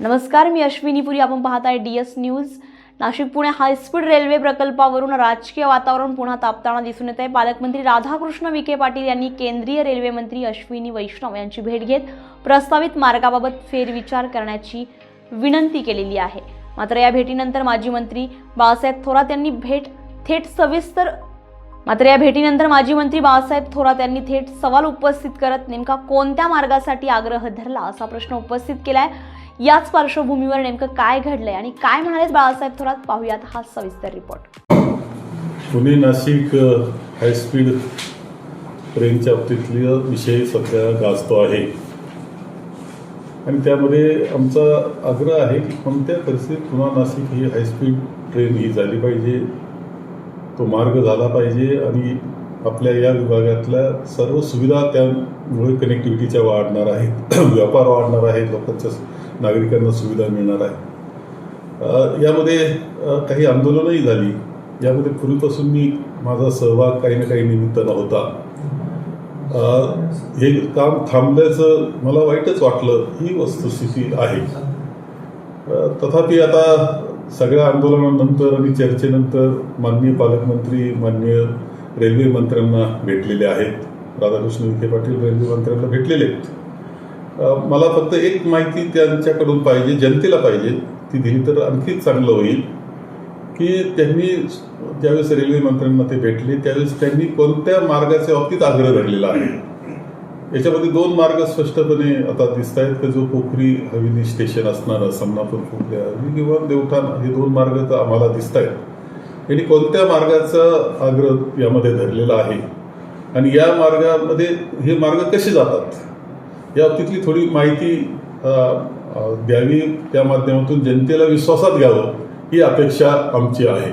नमस्कार मी अश्विनी पुरी. आपण पाहत आहे D S news. Nashik Pune high speed railway प्रकल्पावरून राजकीय वातावरण पुन्हा तापताना दिसून येत आहे पालकमंत्री राधाकृष्ण विखे पाटील यांनी केंद्रीय रेल्वे मंत्री अश्विनी वैष्णव यांची भेट घेत प्रस्तावित मार्गाबाबत फेरविचार करण्याची विनंती केलेली आहे. मात्र या भेटीनंतर माजी मंत्री बाळासाहेब थोरात यांनी भेट थेट सविस्तर मात्र या भेटीनंतर माजी मंत्री बाळासाहेब थोरात यांनी थेट सवाल उपस्थित करत नेमका कोणत्या मार्गासाठी आग्रह धरला असा प्रश्न उपस्थित केला आहे याच पार्श्वभूमीवर नेमकं काय घडलंय आणि काय म्हणालेत बाळासाहेब थोरात? पाहूयात हा सविस्तर रिपोर्ट. पुणे नाशिक हायस्पीड ट्रेनच्या बाबतीतली विषय सध्या गाजतो आहे. आणि त्यामध्ये आमचा आग्रह आहे की कोणत्या परिस्थितीत पुन्हा नाशिक ही हायस्पीड ट्रेन ही झाली पाहिजे? तो मार्ग झाला पाहिजे आणि आपल्या या विभागातल्या सर्व सुविधा त्यामुळे कनेक्टिव्हिटीच्या वाढणार आहेत. व्यापार वाढणार आहे लोकांच्या नागरिकांना सुविधा मिळणार आहे यामध्ये काही आंदोलनही झाली. यामध्ये पूर्वीपासून मी माझा सहभाग काही ना काही निमित्तानं होता. हे काम थांबल्याचं मला वाईटच वाटलं. ही वस्तुस्थिती आहे. तथापि आता सगळ्या आंदोलनानंतर आणि चर्चेनंतर माननीय पालकमंत्री माननीय रेल्वे मंत्र्यांना भेटलेले आहेत. राधाकृष्ण विखे पाटील रेल्वे मंत्र्यांना भेटलेले आहेत. मला फक्त एक माहिती त्यांच्याकडून पाहिजे जनतेला पाहिजे ती दिली तर आणखी चांगलं होईल. की त्यांनी ज्यावेळेस रेल्वे मंत्र्यांना ते भेटले त्यावेळेस त्यांनी कोणत्या मार्गाच्या बाबतीत आग्रह धरलेला आहे? याच्यामध्ये दोन मार्ग स्पष्टपणे आता दिसत आहेत की जो पोखरी हवेली स्टेशन असणारं समनापूर पोखरी हवेली किंवा देवठाण हे दोन मार्ग तर आम्हाला दिसत आहेत यांनी कोणत्या मार्गाचा आग्रह यामध्ये धरलेला आहे? आणि या मार्गामध्ये हे मार्ग कसे जातात? या बाबतीतली थोडी माहिती द्यावी. त्या माध्यमातून जनतेला विश्वासात घ्यावं ही अपेक्षा आमची आहे.